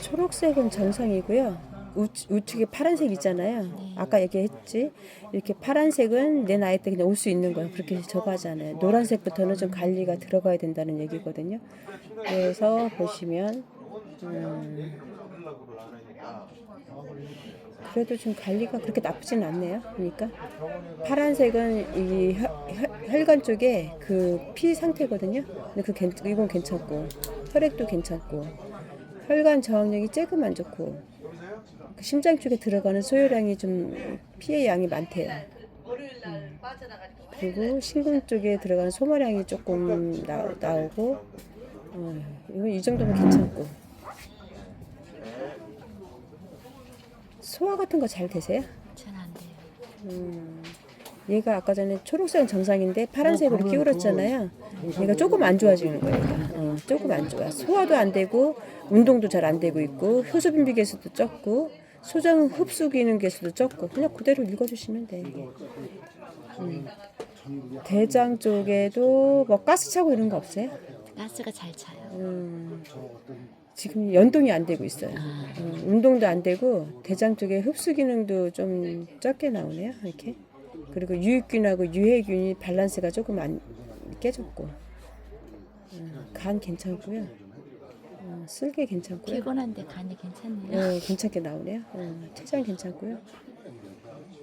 초록색은 정상이고요. 우, 우측에 파란색 있잖아요. 아까 얘기했지. 이렇게 파란색은 내 나이 때 그냥 올 수 있는 거예요. 그렇게 저거 하잖아요. 노란색부터는 좀 관리가 들어가야 된다는 얘기거든요. 그래서 보시면 음, 그래도 좀 관리가 그렇게 나쁘진 않네요. 그러니까 파란색은 이 혈, 혈- 혈 관 쪽에 그 피 상태거든요. 근데 그 괜, 이건 괜찮고 혈액도 괜찮고 혈관 저항력이 조금 안 좋고 그 심장 쪽에 들어가는 소요량이 좀 피의 양이 많대요. 음. 그리고 신근 쪽에 들어가는 소모량이 조금 나, 나오고 어, 이거 이 정도면 괜찮고 소화 같은 거 잘 되세요? 잘 안 돼요. 음, 얘가 아까 전에 초록색은 정상인데 파란색으로 끼울었잖아요. 얘가 조금 안 좋아지는 거예요. 얘가. 어, 조금 안 좋아. 소화도 안 되고 운동도 잘 안 되고 있고 효소 분비 개수도 적고 소장 흡수 기능 개수도 적고 그냥 그대로 읽어주시면 돼. 음. 대장 쪽에도 뭐 가스 차고 이런 거 없어요? 가스가 잘 차요. 음, 지금 연동이 안 되고 있어요. 음, 운동도 안 되고 대장 쪽에 흡수 기능도 좀 적게 나오네요. 이렇게 그리고 유익균하고 유해균이 밸런스가 조금 안 깨졌고 음, 간 괜찮고요. 어, 쓸개 괜찮고요. 피곤한데 간이 괜찮네요. 어, 괜찮게 나오네요. 어, 췌장 괜찮고요.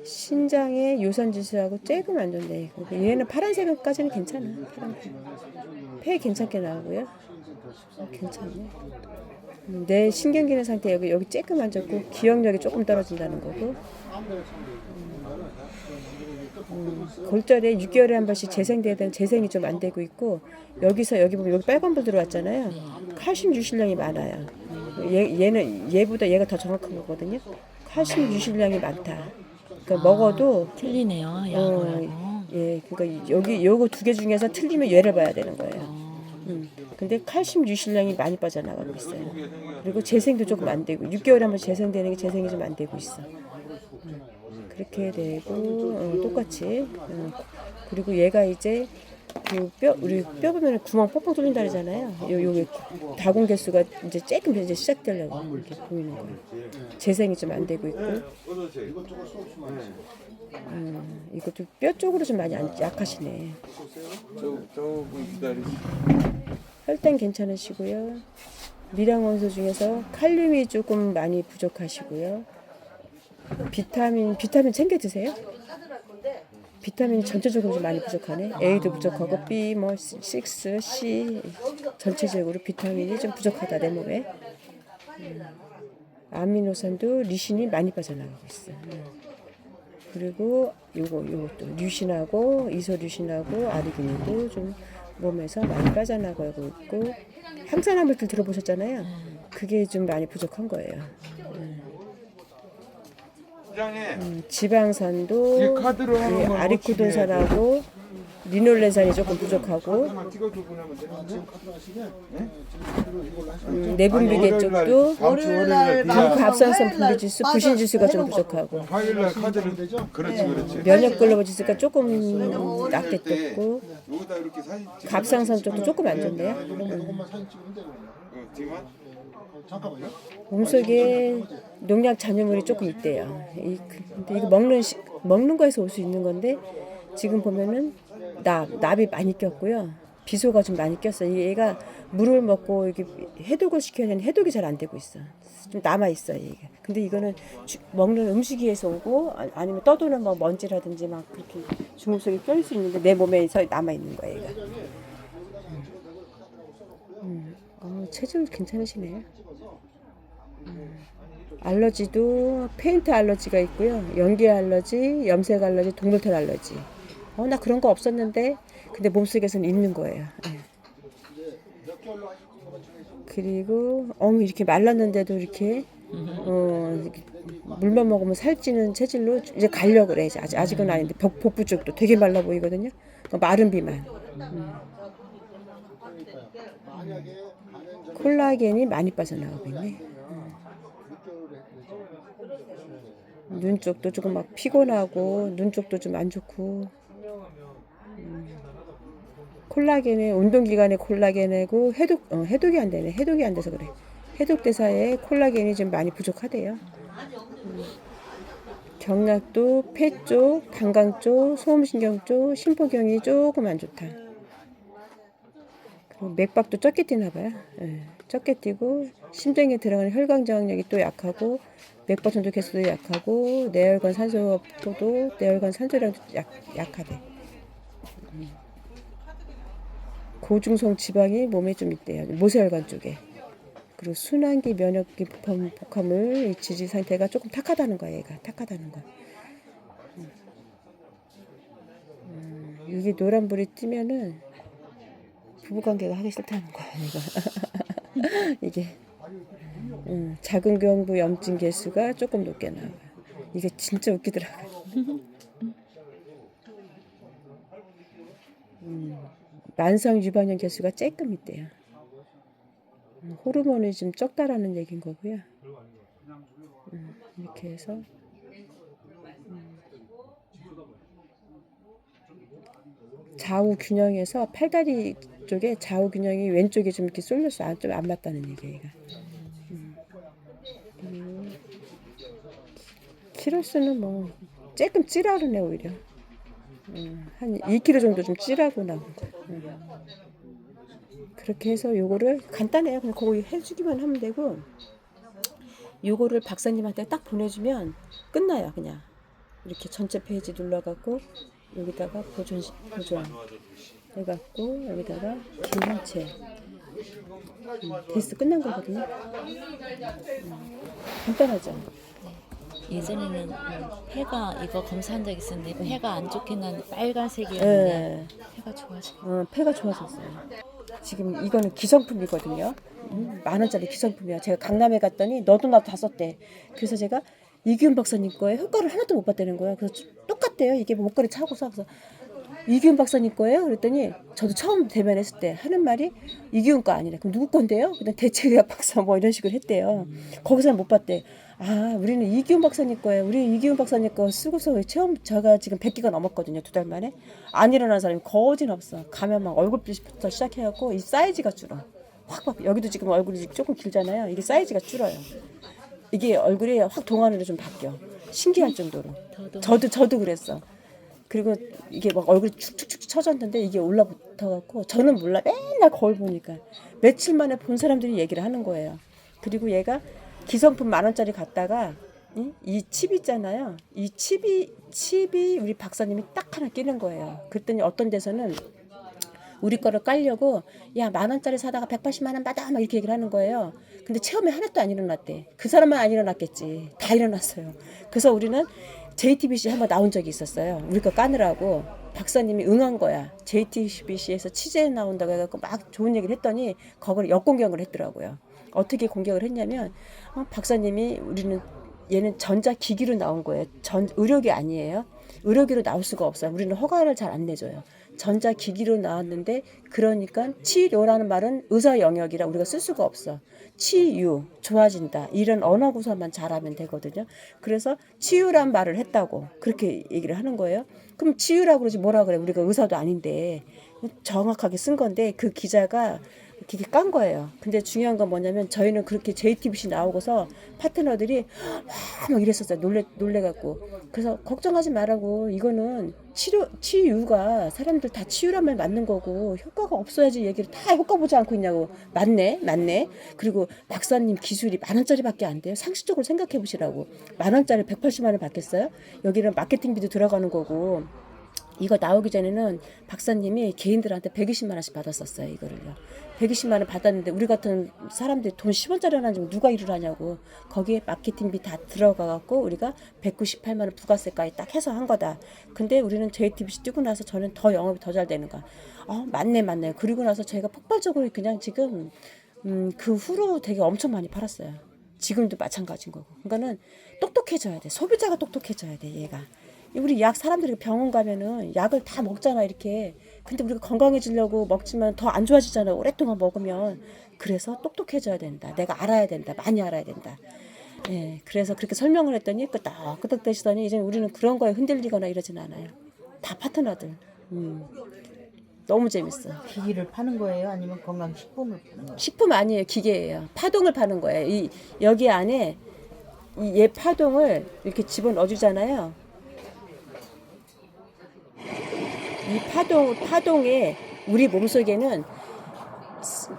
신장의 요선 지수하고 조금 안 좋네. 얘는 파란색까지는 괜찮아. 파란색. 폐 괜찮게 나오고요. 어, 괜찮네. 음, 내 신경기능 상태 여기 여기 조금 안 좋고 기억력이 조금 떨어진다는 거고. 음, 골절에 6개월에 한 번씩 재생돼야 되는 재생이 좀 안 되고 있고 여기서 여기 보면 여기 빨간불 들어왔잖아요. 칼슘 유실량이 많아요. 얘, 얘는 얘보다 얘가 더 정확한 거거든요. 칼슘 유실량이 많다. 그러니까 먹어도 틀리네요. 어. 예, 그러니까 여기 요거 두 개 중에서 틀리면 얘를 봐야 되는 거예요. 음. 근데 칼슘 유실량이 많이 빠져나가고 있어요. 그리고 재생도 조금 안 되고 6개월에 한 번 재생되는 게 재생이 좀 안 되고 있어. 음. 그렇게 되고 어, 똑같이 어, 그리고 얘가 이제 그뼈 우리 뼈 보면 구멍 뻥뻥 뚫린다 그러잖아요. 요 요게 다공 개수가 이제 조금 이제 시작되려고 이렇게 보이는 거예요. 재생이 좀 안 되고 있고 음, 이것도 뼈 쪽으로 좀 많이 안, 약하시네. 저, 저분 기다리시. 혈당 괜찮으시고요. 미량 원소 중에서 칼륨이 조금 많이 부족하시고요. 비타민 비타민 챙겨 드세요. 비타민 전체적으로 좀 많이 부족하네. A도 부족하고 B 뭐 6, C 전체적으로 비타민이 좀 부족하다 내 몸에. 음. 아미노산도 리신이 많이 빠져나가고 있어. 음. 그리고 요거 요것도 류신하고 이소류신하고 아르기닌도 좀 몸에서 많이 빠져나가고 있고 항산화물질 들어보셨잖아요. 그게 좀 많이 부족한 거예요. 음, 지방산도 그건 아리코돈산하고 리놀렌산이 조금 부족하고 보내면 되는데. 음, 내분비계 쪽도 합성성 분비지수 부신지수가 좀 부족하고 화요일 날 카드를 그렇지 그렇지. 면역 글로벌 지수가 조금 낮게 떴고 여기다 이렇게 사진 찍어. 갑상선 쪽도 조금 안 좋네요. 어, 지금 몸속에 농약 잔여물이 조금 있대요. 이, 그- 근데 이거 먹는 시, 먹는 거에서 올 수 있는 건데 지금 보면은 납 납이 많이 꼈고요. 비소가 좀 많이 꼈어. 이 얘가 물을 먹고 이게 해독을 시켜야 되는데 해독이 잘 안 되고 있어. 좀 남아 있어 이게. 근데 이거는 주- 먹는 음식에서 오고 아- 아니면 떠도는 뭐 먼지라든지 막 그렇게 중국 속에 껴일 수 있는데 내 몸에서 남아 있는 거예요. 얘가. 음, 어, 체질 괜찮으시네요. 알러지도 페인트 알러지가 있고요. 연기 알러지, 염색 알러지, 동물털 알러지. 어, 나 그런 거 없었는데, 근데 몸속에서는 있는 거예요. 예. 그리고 어 이렇게 말랐는데도 이렇게 어 물만 먹으면 살찌는 체질로 이제 가려고 그래. 이제 아직 아직은 아닌데 복, 복부 쪽도 되게 말라 보이거든요. 그 마른 비만. 음. 콜라겐이 많이 빠져나오고 있네. 눈 쪽도 조금 막 피곤하고 눈 쪽도 좀 안 좋고 음. 콜라겐에 운동기간에 콜라겐이고 해독 어, 해독이 안 되네. 해독이 안 돼서 그래. 해독 대사에 콜라겐이 좀 많이 부족하대요. 음. 경락도 폐 쪽, 방광 쪽, 소음신경 쪽, 심포경이 조금 안 좋다. 그리고 맥박도 적게 뛰나 봐요. 예, 적게 뛰고 심장에 들어가는 혈관 저항력이 또 약하고 맥박 전도 개수도 약하고 내혈관 산소도 내혈관 산소량도 약, 약하대. 음. 고중성 지방이 몸에 좀 있대요. 모세혈관 쪽에. 그리고 순환기 면역기 복합, 복합물 지지 상태가 조금 탁하다는 거야, 얘가. 탁하다는 거. 음. 음, 이게 노란불이 뜨면은 부부관계가 하기 싫다는 거야, 얘가. 이게. 음, 작은 경부 염증 개수가 조금 높게 나와요. 이게 진짜 웃기더라고요. 음, 만성 유방염 개수가 조금 있대요. 음, 호르몬이 좀 적다라는 얘기인 거고요. 음, 이렇게 해서 음, 좌우 균형에서 팔다리 쪽에 좌우 균형이 왼쪽에 좀 이렇게 쏠려서 안, 좀안 맞다는 얘기예요. 음. 키로수는 뭐 조금 찌라르네 오히려. 음, 한 2kg 정도 좀 찌라고 나온 거야. 음. 그렇게 해서 요거를 간단해요. 그냥 그거 해주기만 하면 되고 요거를 박사님한테 딱 보내주면 끝나요. 그냥 이렇게 전체 페이지 눌러갖고 여기다가 보존 보존 해갖고 여기다가 기능체 음, 테스트 끝난 거거든요. 음, 간단하죠. 예전에는 음, 폐가 이거 검사한 적 있었는데 폐가 안 좋게 난 빨간색이었는데 예. 폐가 좋아져. 어, 폐가 좋아졌어요. 지금 이거는 기성품이거든요. 음, 만 원짜리 기성품이야. 제가 강남에 갔더니 너도 나도 다 썼대. 그래서 제가 이기훈 박사님 거에 효과를 하나도 못 봤다는 거예요. 그래서 똑같대요. 이게 뭐 목걸이 차고 사서 이기훈 박사님 거예요. 그랬더니 저도 처음 대면했을 때 하는 말이 이기훈 거 아니래. 그럼 누구 건데요? 그냥 대체의학 박사 뭐 이런 식으로 했대요. 거기서는 못 봤대. 아, 우리는 이기훈 박사님 거예요. 우리 이기훈 박사님 거 쓰고서 처음 제가 지금 100기가 넘었거든요. 두 달 만에. 안 일어난 사람이 거진 없어. 가면 막 얼굴빛부터 시작해 갖고 이 사이즈가 줄어. 확, 확 여기도 지금 얼굴이 조금 길잖아요. 이게 사이즈가 줄어요. 이게 얼굴이 확 동안으로 좀 바뀌어. 신기할 정도로. 저도 저도 저도 그랬어. 그리고 이게 막 얼굴이 축축축 처졌는데 이게 올라붙어 갖고 저는 몰라 맨날 거울 보니까 며칠 만에 본 사람들이 얘기를 하는 거예요. 그리고 얘가 기성품 만 원짜리 갖다가 이, 이칩 있잖아요. 이 칩이 칩이 우리 박사님이 딱 하나 끼는 거예요. 그랬더니 어떤 데서는 우리 거를 깔려고 야 만 원짜리 사다가 180만 원 받아 막 이렇게 얘기를 하는 거예요. 근데 체험에 하나도 안 일어났대. 그 사람만 안 일어났겠지. 다 일어났어요. 그래서 우리는 JTBC 한번 나온 적이 있었어요. 우리 거 까느라고 박사님이 응한 거야. JTBC에서 취재 나온다고 해갖고 막 좋은 얘기를 했더니 거기를 역공격을 했더라고요. 어떻게 공격을 했냐면 어, 박사님이 우리는 얘는 전자기기로 나온 거예요. 전 의료기 아니에요. 의료기로 나올 수가 없어요. 우리는 허가를 잘 안 내줘요. 전자기기로 나왔는데 그러니까 치료라는 말은 의사 영역이라 우리가 쓸 수가 없어. 치유 좋아진다 이런 언어 구사만 잘하면 되거든요. 그래서 치유란 말을 했다고 그렇게 얘기를 하는 거예요. 그럼 치유라고 그러지 뭐라 그래? 우리가 의사도 아닌데 정확하게 쓴 건데 그 기자가 되게 깐 거예요. 근데 중요한 건 뭐냐면 저희는 그렇게 JTBC 나오고서 파트너들이 와, 막 이랬었어요. 놀래 놀래갖고. 그래서 걱정하지 말라고. 이거는 치료 치유가 사람들 다 치유란 말 맞는 거고 효과가 없어야지 얘기를 다 효과 보지 않고 있냐고. 맞네 맞네. 그리고 박사님 기술이 만 원짜리밖에 안 돼요. 상식적으로 생각해 보시라고. 만 원짜리 180만 원 받겠어요? 여기는 마케팅비도 들어가는 거고 이거 나오기 전에는 박사님이 개인들한테 120만 원씩 받았었어요 이거를요. 120만 원 받았는데 우리 같은 사람들이 돈 10원짜리 하나 좀 누가 일을 하냐고 거기에 마케팅비 다 들어가 갖고 우리가 198만 원 부가세까지 딱 해서 한 거다. 근데 우리는 JTBC 뛰고 나서 저는 더 영업이 더 잘 되는 거야. 어 맞네 맞네. 그리고 나서 저희가 폭발적으로 그냥 지금 음, 그 후로 되게 엄청 많이 팔았어요. 지금도 마찬가지인 거고. 그러니까는 똑똑해져야 돼. 소비자가 똑똑해져야 돼, 얘가. 우리 약 사람들이 병원 가면은 약을 다 먹잖아, 이렇게. 근데 우리가 건강해지려고 먹지만 더 안 좋아지잖아, 오랫동안 먹으면. 그래서 똑똑해져야 된다. 내가 알아야 된다. 많이 알아야 된다. 예, 그래서 그렇게 설명을 했더니 끄덕끄덕 대시더니 이제 우리는 그런 거에 흔들리거나 이러진 않아요. 다 파트너들. 음. 너무 재밌어. 기기를 파는 거예요? 아니면 건강식품을 파는 거예요? 식품 아니에요, 기계예요. 파동을 파는 거예요. 이 여기 안에 이얘 파동을 이렇게 집어 넣어주잖아요. 이 파동 파동에 우리 몸 속에는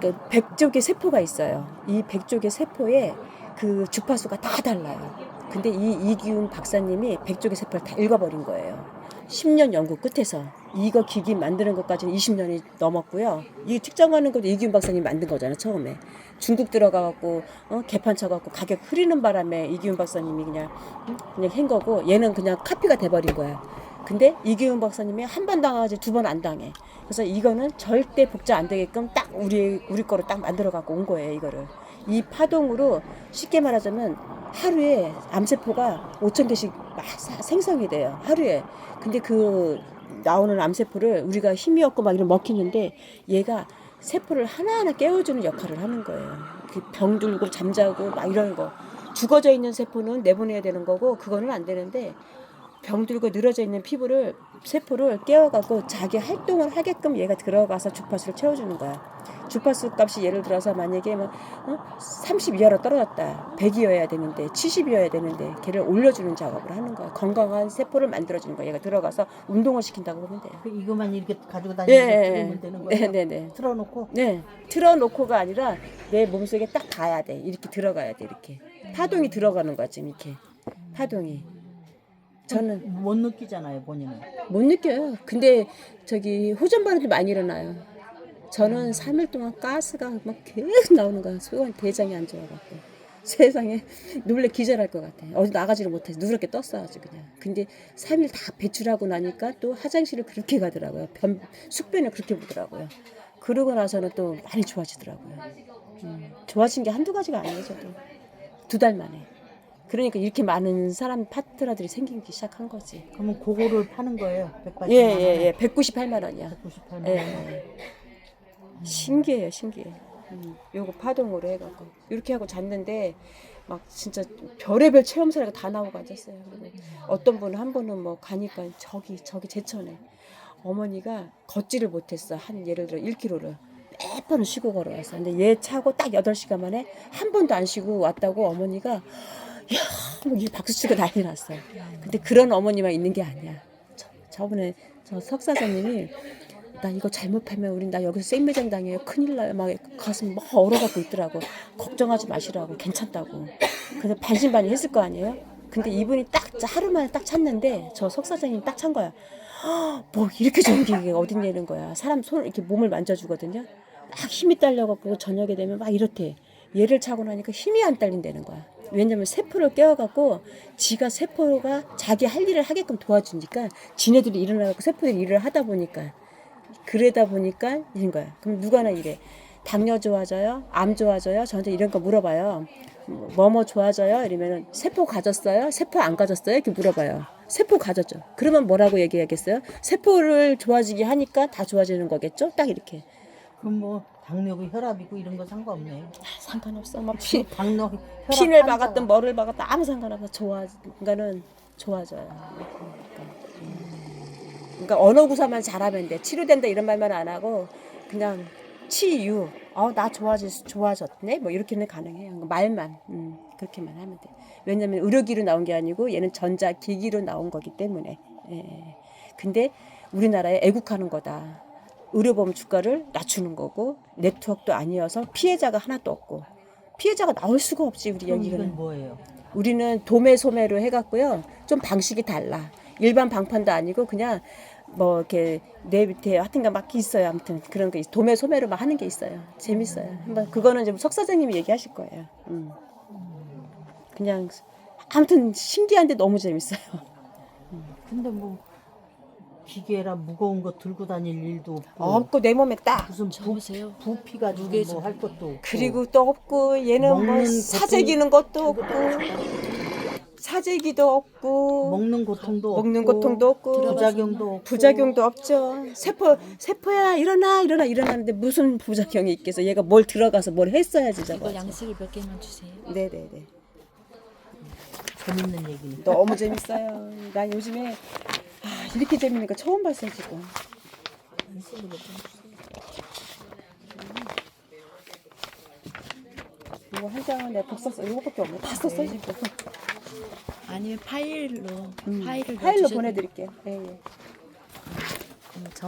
그 백족의 세포가 있어요. 이 백족의 세포에 그 주파수가 다 달라요. 근데 이 이기훈 박사님이 백족의 세포를 다 읽어버린 거예요. 10년 연구 끝에서 이거 기기 만드는 것까지는 20년이 넘었고요. 이 측정하는 것도 이기훈 박사님이 만든 거잖아요, 처음에. 중국 들어가갖고 어? 개판 쳐갖고 가격 흐리는 바람에 이기훈 박사님이 그냥 응? 그냥 한 거고 얘는 그냥 카피가 돼버린 거야. 근데 이기훈 박사님이 한 번 당하지 두 번 안 당해. 그래서 이거는 절대 복제 안 되게끔 딱 우리 우리 거로 딱 만들어 갖고 온 거예요, 이거를. 이 파동으로 쉽게 말하자면 하루에 암세포가 5천 개씩 막 사- 생성이 돼요. 하루에. 근데 그 나오는 암세포를 우리가 힘이 없고 막 이런 먹히는데 얘가 세포를 하나하나 깨워주는 역할을 하는 거예요. 그 병들고 잠자고 막 이런 거. 죽어져 있는 세포는 내보내야 되는 거고 그거는 안 되는데 병들고 늘어져 있는 피부를 세포를 깨워갖고 자기 활동을 하게끔 얘가 들어가서 주파수를 채워주는 거야. 주파수 값이 예를 들어서 만약에 뭐 어? 30 이하로 떨어졌다. 100이어야 되는데 70이어야 되는데 걔를 올려주는 작업을 하는 거야. 건강한 세포를 만들어주는 거야. 얘가 들어가서 운동을 시킨다고 보면 돼요. 그 이거만 이렇게 가지고 예, 다니면 예, 들으면 되는 거예요? 네, 네, 네. 틀어놓고 네, 틀어놓고가 아니라 내 몸속에 딱 닿아야 돼. 이렇게 들어가야 돼. 이렇게 파동이 들어가는 거야 지금 이렇게 파동이. 저는 못 느끼잖아요 본인은. 못 느껴요. 근데 저기 호전 반응도 많이 일어나요. 저는 3일 동안 가스가 막 계속 나오는 거야. 소관 대장이 안 좋아갖고 세상에 놀래 기절할 것 같아. 어디 나가지를 못해서 누렇게 떴어 아주 그냥. 근데 3일 다 배출하고 나니까 또 화장실을 그렇게 가더라고요. 변, 숙변을 그렇게 보더라고요. 그러고 나서는 또 많이 좋아지더라고요. 음, 좋아진 게 한두 가지가 아니에요, 저도. 두 달 만에. 그러니까 이렇게 많은 사람 파트너들이 생기기 시작한 거지. 그러면 그거를 파는 거예요. 180만 예, 예. 예. 198만 원이야. 198만 예. 원. 신기해요, 신기해. 음, 요거 파동으로 해갖고 이렇게 하고 잤는데 막 진짜 별의별 체험사가 다 나오고 앉았어요. 그리고 어떤 분은 한 분은 뭐 가니까 저기 저기 제천에 어머니가 걷지를 못했어. 한 예를 들어 1km를 몇 번은 쉬고 걸어왔어. 근데 얘 차고 딱 8시간 만에 한 번도 안 쉬고 왔다고 어머니가 야, 뭐이 박수 치고 난리 났어요. 근데 그런 어머니만 있는 게 아니야. 저, 저번에 저 석사장님이 나 이거 잘못하면 우린 나 여기서 생매장 당해요. 큰일 나요. 막 가슴 막 얼어갖고 있더라고. 걱정하지 마시라고. 괜찮다고. 근데 반신반의 했을 거 아니에요? 근데 이분이 딱 하루 만에 딱 찾는데 저 석사장님 딱찬 거야. 헉, 뭐 이렇게 좋은 기계가 어딨냐는 거야. 사람 손을 이렇게 몸을 만져주거든요. 막 힘이 딸려갖고 저녁에 되면 막 이렇대. 얘를 차고 나니까 힘이 안 딸린다는 거야. 왜냐면 세포를 깨워갖고 지가 세포가 자기 할 일을 하게끔 도와주니까 지네들이 일어나갖고 세포들이 일을 하다 보니까 그러다 보니까 이런 거야. 그럼 누가나 이래. 당뇨 좋아져요? 암 좋아져요? 저한테 이런 거 물어봐요. 뭐뭐 좋아져요? 이러면은 세포 가졌어요? 세포 안 가졌어요? 이렇게 물어봐요. 세포 가졌죠. 그러면 뭐라고 얘기하겠어요? 세포를 좋아지게 하니까 다 좋아지는 거겠죠? 딱 이렇게. 그럼 뭐 당뇨고 혈압이고 이런 거 상관없네요. 아, 상관없어. 뭐 피, 당뇨 혈압 핀을 박았든 뭐를 박았든 아무 상관없어. 좋아, 그러니까는 좋아져요. 그러니까. 언어 구사만 잘하면 돼. 치료된다 이런 말만 안 하고 그냥 치유. 어, 나 좋아지 좋아졌네. 뭐 이렇게는 가능해요. 그러니까 말만 음, 그렇게만 하면 돼. 왜냐면 의료기로 나온 게 아니고 얘는 전자 기기로 나온 거기 때문에. 예. 근데 우리나라에 애국하는 거다. 의료보험 주가를 낮추는 거고 네트워크도 아니어서 피해자가 하나도 없고 피해자가 나올 수가 없지 우리 여기는. 뭐예요? 우리는 도매 소매로 해갖고요. 좀 방식이 달라. 일반 방판도 아니고 그냥 뭐 이렇게 내 밑에 하여튼간 막 있어요. 아무튼 그런 거 있- 도매 소매로 막 하는 게 있어요. 재밌어요. 한번 그거는 지금 석 사장님이 얘기하실 거예요. 음. 그냥 아무튼 신기한데 너무 재밌어요. 근데 뭐 기계라 무거운 거 들고 다닐 일도 없고 없고 내 몸에 딱 무슨 부, 저보세요. 부피 가지고 무게 뭐할 것도 없고 그리고 또 없고 얘는 뭐 먹는 사재기는 것도 없고 사재기도 없고 먹는 고통도 먹는 없고 고통도 없고 부작용도 없고 부작용도 없죠. 세포 세포야 일어나 일어나 일어나는데 무슨 부작용이 있겠어? 얘가 뭘 들어가서 뭘 했어야지 저거. 이거 양식을 몇 개만 주세요. 네네네. 재밌는 얘기네. 너무 재밌어요. 나 요즘에 아, 이렇게 재밌는 거 처음 봤어요 지금. 이거 한 장은 내가 독 썼어. 이거밖에 없네. 다 썼어. 지금. 아니면 파일로 파일을 파일로 넣어주셔도 보내드릴게요. 예, 예. 음, 저